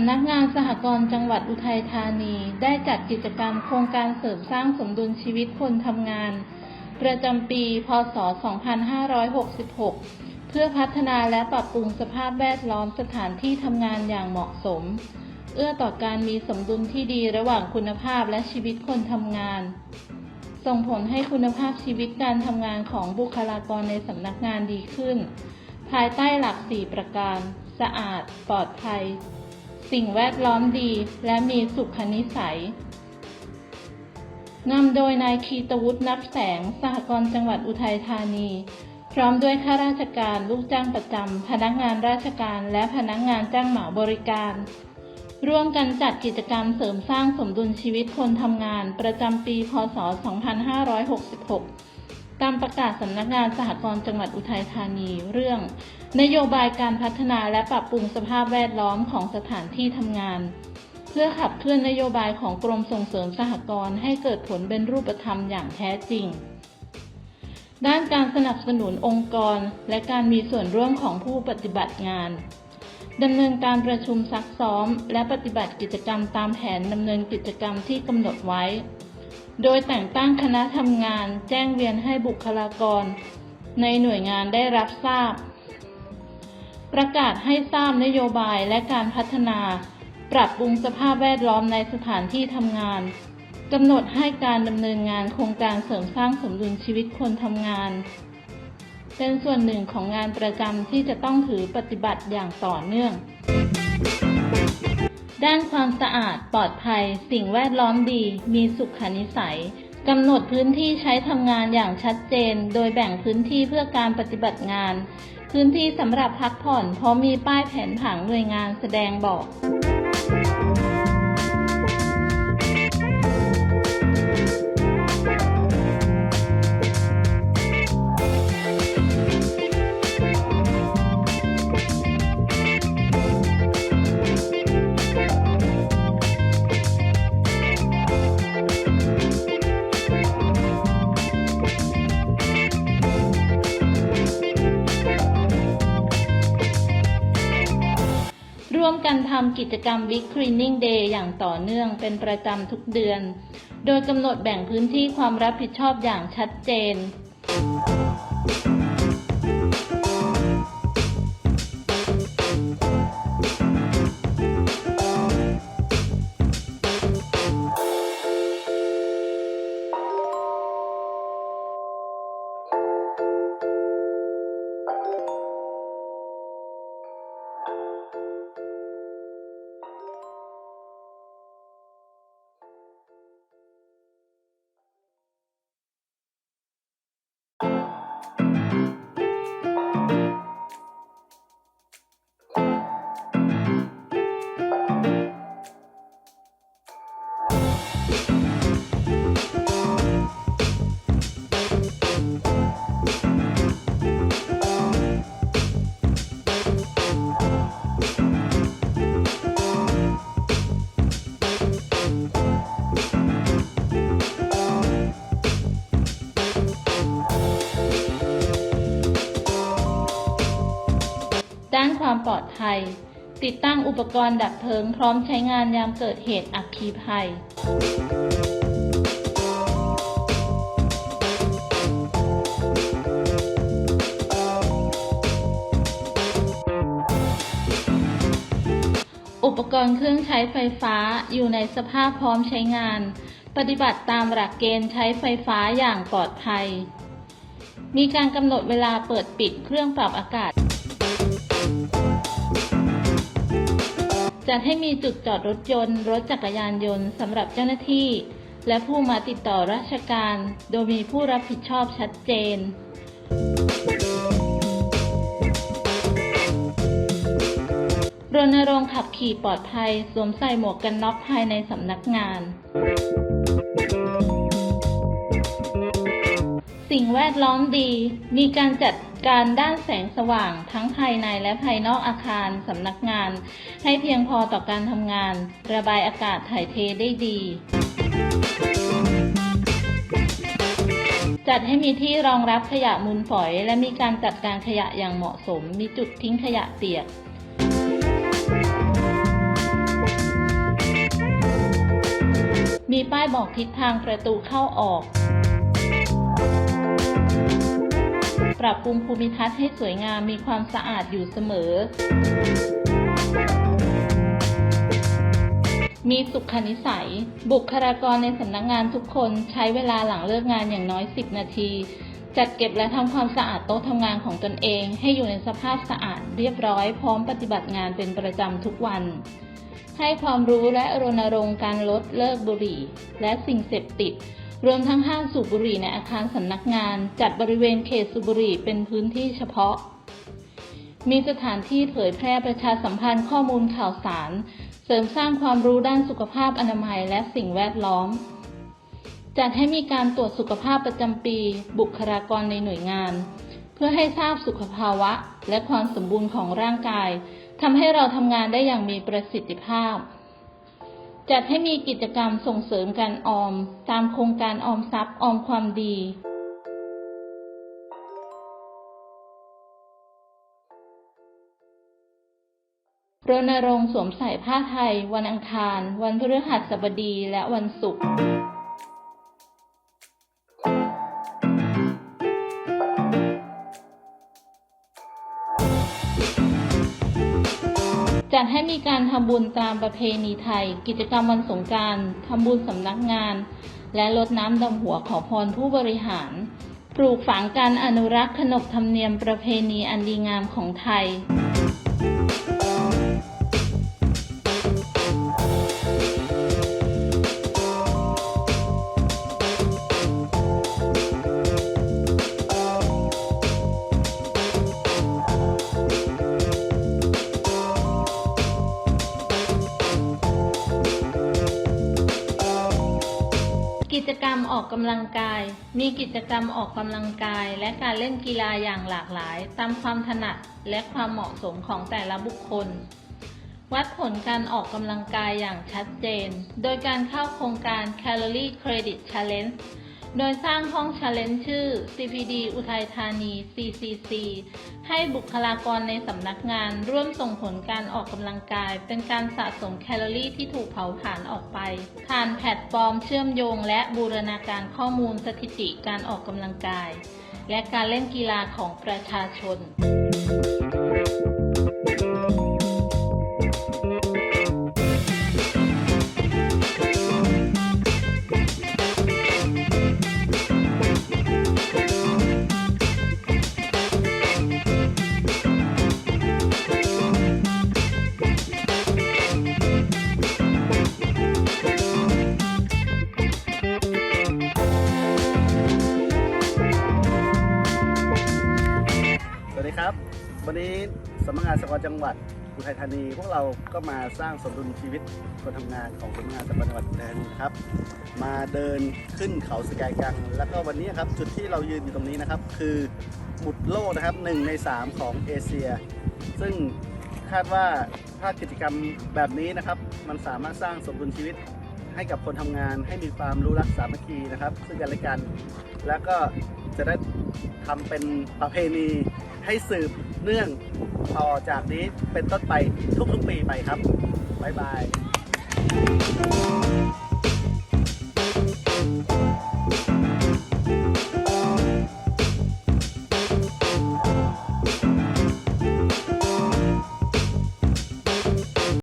ำนักงานสหกรณ์จังหวัดอุทัยธานี ได้จัดกิจกรรมโครงการเสริมสร้างสมดุลชีวิตคนทำงาน ประจำปี พศ 2566 เพื่อพัฒนาและปรับปรุงสภาพแวดล้อมสถานที่ทำงานอย่างเหมาะสม เอื้อต่อการมีสมดุลที่ดีระหว่างคุณภาพและชีวิตคนทำงาน ส่งผลให้คุณภาพชีวิตการทำงานของบุคลากรในสำนักงานดีขึ้น ภายใต้หลัก 4 ประการ สะอาด ปลอดภัย สิ่งแวดล้อมดีและมีสุขนิสัยนำโดยนายคีตวุฒินับแสง สหกรณ์จังหวัดอุทัยธานี พร้อมด้วยข้าราชการลูกจ้างประจำ พนักงานราชการและพนักงานจ้างเหมาบริการ ร่วมกันจัดกิจกรรมเสริมสร้างสมดุลชีวิตคนทำงานประจำปี พศ 2566 ตามประกาศสำนักงานสหกรณ์จังหวัดอุทัยธานีเรื่อง นโยบายการพัฒนาและปรับปรุงสภาพแวดล้อมของสถานที่ทำงาน เพื่อขับเคลื่อนนโยบายของกรมส่งเสริมสหกรณ์ให้เกิดผลเป็นรูปธรรมอย่างแท้จริง ด้านการสนับสนุนองค์กร และการมีส่วนร่วมของผู้ปฏิบัติงานดำเนินการประชุมซักซ้อม และปฏิบัติกิจกรรมตามแผนดำเนินกิจกรรมที่กำหนดไว้ โดยแต่งตั้งคณะทำงานแจ้งเวียนให้บุคลากร ในหน่วยงานได้รับทราบ ประกาศให้ทราบนโยบายและการพัฒนา ปรับปรุงสภาพแวดล้อมในสถานที่ทำงานกำหนดให้การดำเนินงานโครงการเสริมสร้างสมดุลชีวิตคนทำงาน เป็นส่วนหนึ่งของงานประจำที่จะต้องถือปฏิบัติอย่างต่อเนื่อง ด้านความสะอาดปลอดภัย สิ่งแวดล้อมดี มีสุขนิสัยกำหนดพื้นที่ใช้ทำงานอย่างชัดเจน โดยแบ่งพื้นที่เพื่อการปฏิบัติงาน พื้นที่สำหรับพักผ่อนเพราะมีป้ายแผนผังหน่วยงานแสดงบอกำกิจกรรม Week Cleaning Day อย่างต่อเนื่องเป็นประจำทุกเดือน โดยกำหนดแบ่งพื้นที่ความรับผิดชอบอย่างชัดเจนด้า ความปลอดภัย ติดตั้งอุปกรณ์ดับเพลิงพร้อมใช้งานยามเกิดเหตุอัคคีภัยอุปกรณ์เครื่องใช้ไฟฟ้าอยู่ในสภาพพร้อมใช้งาน ปฏิบัติตามหลักเกณฑ์ใช้ไฟฟ้าอย่างปลอดภัย มีการกำหนดเวลาเปิดปิดเครื่องปรับอากาศ จัดให้มีจุดจอดรถยนต์ รถจักรยานยนต์สำหรับเจ้าหน้าที่ และผู้มาติดต่อราชการ โดยมีผู้รับผิดชอบชัดเจน รณรงค์ขับขี่ปลอดภัย สวมใส่หมวกกันน็อกภายในสำนักงาน สิ่งแวดล้อมดี มีการจัดการด้านแสงสว่างทั้งภายในและภายนอกอาคารสำนักงาน ให้เพียงพอต่อการทำงาน ระบายอากาศถ่ายเทได้ดี จัดให้มีที่รองรับขยะมูลฝอย และมีการจัดการขยะอย่างเหมาะสม มีจุดทิ้งขยะเปียกมีป้ายบอกทิศทางประตูเข้าออก ปรับปรุงภูมิทัศน์ให้สวยงามมีความสะอาดอยู่เสมอ มีสุขนิสัย บุคลากรในสำนักงานทุกคนใช้เวลาหลังเลิกงานอย่างน้อย 10 นาที จัดเก็บและทำความสะอาดโต๊ะทำงานของตนเอง ให้อยู่ในสภาพสะอาดเรียบร้อยพร้อมปฏิบัติงานเป็นประจำทุกวันให้ความรู้และรณรงค์การลดเลิกบุหรี่ และสิ่งเสพติด รวมทั้งห้ามสูบบุหรี่ในอาคารสำนักงาน จัดบริเวณเขตสูบบุหรี่เป็นพื้นที่เฉพาะ มีสถานที่เผยแพร่ประชาสัมพันธ์ข้อมูลข่าวสาร เสริมสร้างความรู้ด้านสุขภาพอนามัยและสิ่งแวดล้อม จัดให้มีการตรวจสุขภาพประจำปี บุคลากรในหน่วยงาน เพื่อให้ทราบสุขภาวะและความสมบูรณ์ของร่างกายทำให้เราทำงานได้อย่างมีประสิทธิภาพ จัดให้มีกิจกรรมส่งเสริมการออม ตามโครงการออมทรัพย์ออมความดี รณรงค์สวมใส่ผ้าไทย วันอังคาร วันพฤหัสบดีและวันศุกร์ จัดให้มีการทำบุญตามประเพณีไทย กิจกรรมวันสงการทำบุญสำนักงาน และลดน้ำดำหัวขอพรผู้บริหาร ปลูกฝังการอนุรักษ์ขนบธรรมเนียมประเพณีอันดีงามของไทย กิจกรรมออกกำลังกาย มีกิจกรรมออกกำลังกาย และการเล่นกีฬาอย่างหลากหลาย ตามความถนัดและความเหมาะสมของแต่ละบุคคล วัดผลการออกกำลังกายอย่างชัดเจน โดยการเข้าโครงการ Calorie Credit Challenge โดยสร้างห้องชาเลนจ์ชื่อ CPD อุทัยธานี CCC ให้บุคลากรในสำนักงานร่วมส่งผลการออกกำลังกาย เป็นการสะสมแคลอรี่ที่ถูกเผาผลาญออกไป ผ่านแพลตฟอร์มเชื่อมโยงและบูรณาการข้อมูลสถิติการออกกำลังกาย และการเล่นกีฬาของประชาชน ครับ วันนี้สำนักงานสกจังหวัดอุทัยธานี พวกเราก็มาสร้างสมดุลชีวิตคนทำงานของสำนักงานสกจังหวัดอุทัยธานีครับ มาเดินขึ้นเขาสกายกัง แล้วก็วันนี้ครับจุดที่เรายืนอยู่ตรงนี้นะครับ คือหมุดโลกนะครับหนึ่งในสามของเอเชีย ซึ่งคาดว่าถ้ากิจกรรมแบบนี้นะครับ มันสามารถสร้างสมดุลชีวิตให้กับคนทำงานให้มีความรู้รักสามัคคีนะครับซึ่งกันและกัน แล้วก็จะได้ทำเป็นประเพณี ให้สืบเนื่องต่อจากนี้เป็นต้นไปทุกๆปีไปครับ บ๊ายบาย